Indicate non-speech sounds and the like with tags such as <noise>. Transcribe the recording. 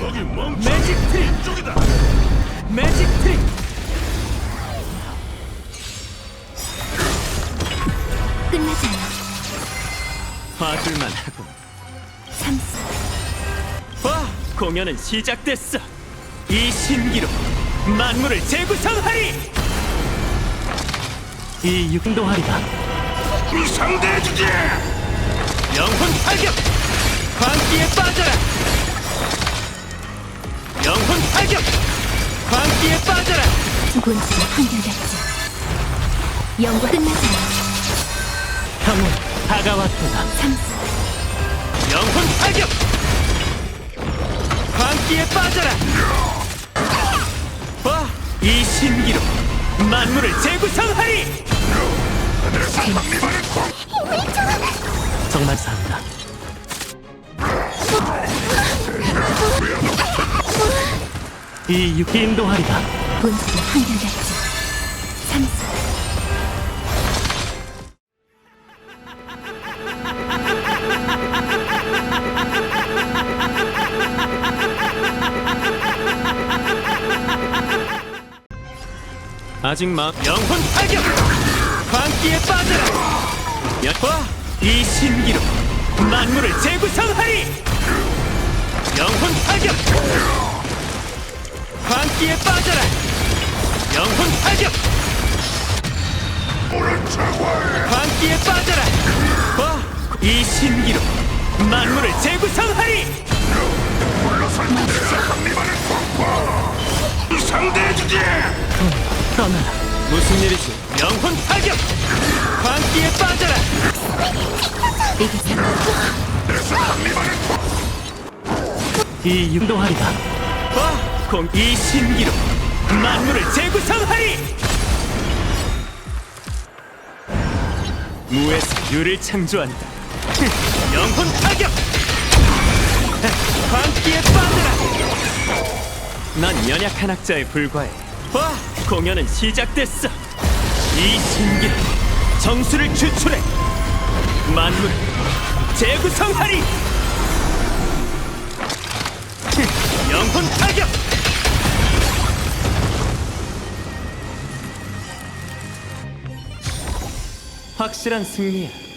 매직 트릭 쪽이다. 매직 트릭. 끝나잖아. 봐줄만 하고. 삼사. 봐, 공연은 시작됐어. 이 신기로 만물을 재구성하리. 이 육동하리가 상대해주지. 영혼 발격. 광기에 빠져라. 타격 광기에 빠져라! 두곤지 한결같지. 영과 끝나잖아. 형은 다가왔도다. 참사. 영혼 타격 광기에 빠져라! 와 이 신기로 만물을 재구성하리! 정말 사합니다 이 육기 인도하리가. 본질이 한결같지. 참사. 아직 마 영혼 타격 광기에 빠져라! 와, 이 신기로 만물을 재구성하리! 영혼 타격 광기에 빠져라. 영혼 타격. 광기에 빠져라. 와, 이 신기로 만물을 재구성하리. 상대해주지! 떠나라. 무슨 일이지? 영혼 타격. 광기에 빠져라. 이 육도하리가 와, 공, 이 신기로 만물을 재구성하리! 무에서 유를 창조한다. 흥, <laughs> 영혼 타격! <laughs> 광기에 빠져라! 난 연약한 학자에 불과해. 와, 공연은 시작됐어. 이 신기로 정수를 추출해. 만물을 재구성하리! <laughs> 영혼 타격! 확실한 승리야.